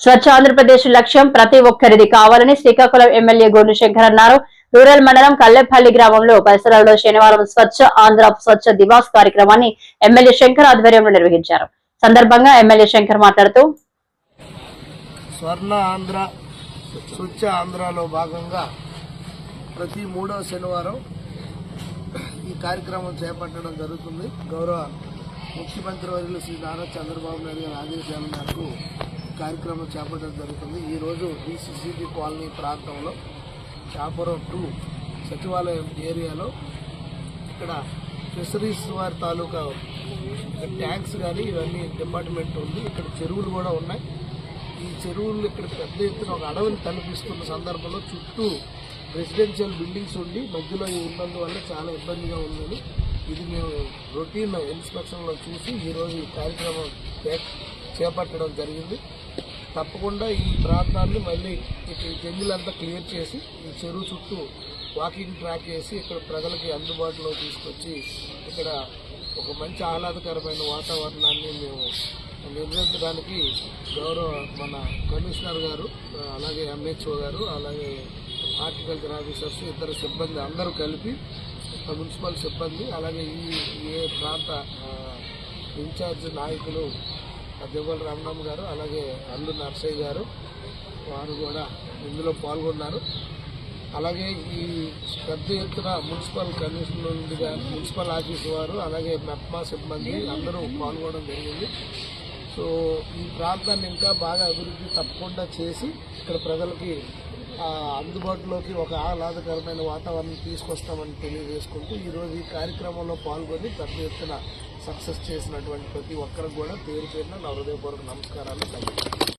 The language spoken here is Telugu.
స్వచ్ఛ ఆంధ్రప్రదేశ్ లక్ష్యం ప్రతి ఒక్కరిది కావాలని శ్రీకాకుళం ఎమ్మెల్యే గోను శంకర్ అన్నారు. రూరల్ మండలం కల్లెపల్లి గ్రామంలో పరిసరాల్లో శనివారం స్వచ్ఛ ఆంధ్ర స్వచ్ఛ దివాస్ కార్యక్రమాన్ని ఎమ్మెల్యే శంకర్ ఆధ్వర్యంలో నిర్వహించారు. సందర్భంగా ఎమ్మెల్యే శంకర్ మాట్లాడుతూ స్వర్ణ ఆంధ్ర స్వచ్ఛ ఆంధ్రలో భాగంగా ప్రతి మూడవ శనివారం ఈ కార్యక్రమం చేపట్టడం జరుగుతుంది. గౌరవ ముఖ్యమంత్రి వర్యులు శ్రీ నారా చంద్రబాబు నాయుడు గారి ఆదేశాల మేరకు కార్యక్రమం చేపట్టడం జరుగుతుంది. ఈరోజు బీసీసీబీ కాలనీ ప్రాంతంలో చాపరం టూ సచివాలయం ఏరియాలో ఇక్కడ ఫిషరీస్ వారి తాలూకా ట్యాంక్స్ కానీ ఇవన్నీ డిపార్ట్మెంట్ ఉంది. ఇక్కడ చెరువులు కూడా ఉన్నాయి. ఈ చెరువులు ఇక్కడ పెద్ద ఎత్తున ఒక అడవిని తలపిస్తున్న సందర్భంలో చుట్టూ రెసిడెన్షియల్ బిల్డింగ్స్ ఉండి మధ్యలో ఉన్నందువల్ల చాలా ఇబ్బందిగా ఉందని ఇది మేము రొటీన్ ఇన్స్పెక్షన్లో చూసి ఈరోజు ఈ కార్యక్రమం చేపట్టడం జరిగింది. తప్పకుండా ఈ ప్రాంతాన్ని మళ్ళీ ఇక్కడ క్లియర్ చేసి ఈ చెరువు చుట్టూ వాకింగ్ ట్రాక్ చేసి ఇక్కడ ప్రజలకి అందుబాటులో తీసుకొచ్చి ఇక్కడ ఒక మంచి ఆహ్లాదకరమైన వాతావరణాన్ని మేము నిర్వహించడానికి గౌరవ మన కమిషనర్ గారు అలాగే ఎంహెచ్ఓ గారు అలాగే హార్టికల్చర్ ఆఫీసర్స్ ఇద్దరు సిబ్బంది అందరూ కలిపి మున్సిపల్ సిబ్బంది అలాగే ఈ ఏ ప్రాంత ఇన్ఛార్జ్ నాయకులు ఆ దివ్వల గారు అలాగే అల్లు నర్సయ్య గారు వారు కూడా ఇందులో పాల్గొన్నారు. అలాగే ఈ పెద్ద ఎత్తున మున్సిపల్ కమిషనర్గా మున్సిపల్ ఆఫీస్ వారు అలాగే మెప్మా సిబ్బంది అందరూ పాల్గొనడం జరిగింది. సో ఈ ప్రాంతాన్ని ఇంకా బాగా అభివృద్ధి తప్పకుండా చేసి ఇక్కడ ప్రజలకి అందుబాటులోకి ఒక ఆహ్లాదకరమైన వాతావరణం తీసుకొస్తామని తెలియజేసుకుంటూ ఈరోజు ఈ కార్యక్రమంలో పాల్గొని పెద్ద ఎత్తున సక్సెస్ చేసినటువంటి ప్రతి ఒక్కరికి కూడా పేరు పేరున నా హృదయపూర్వక నమస్కారాలు.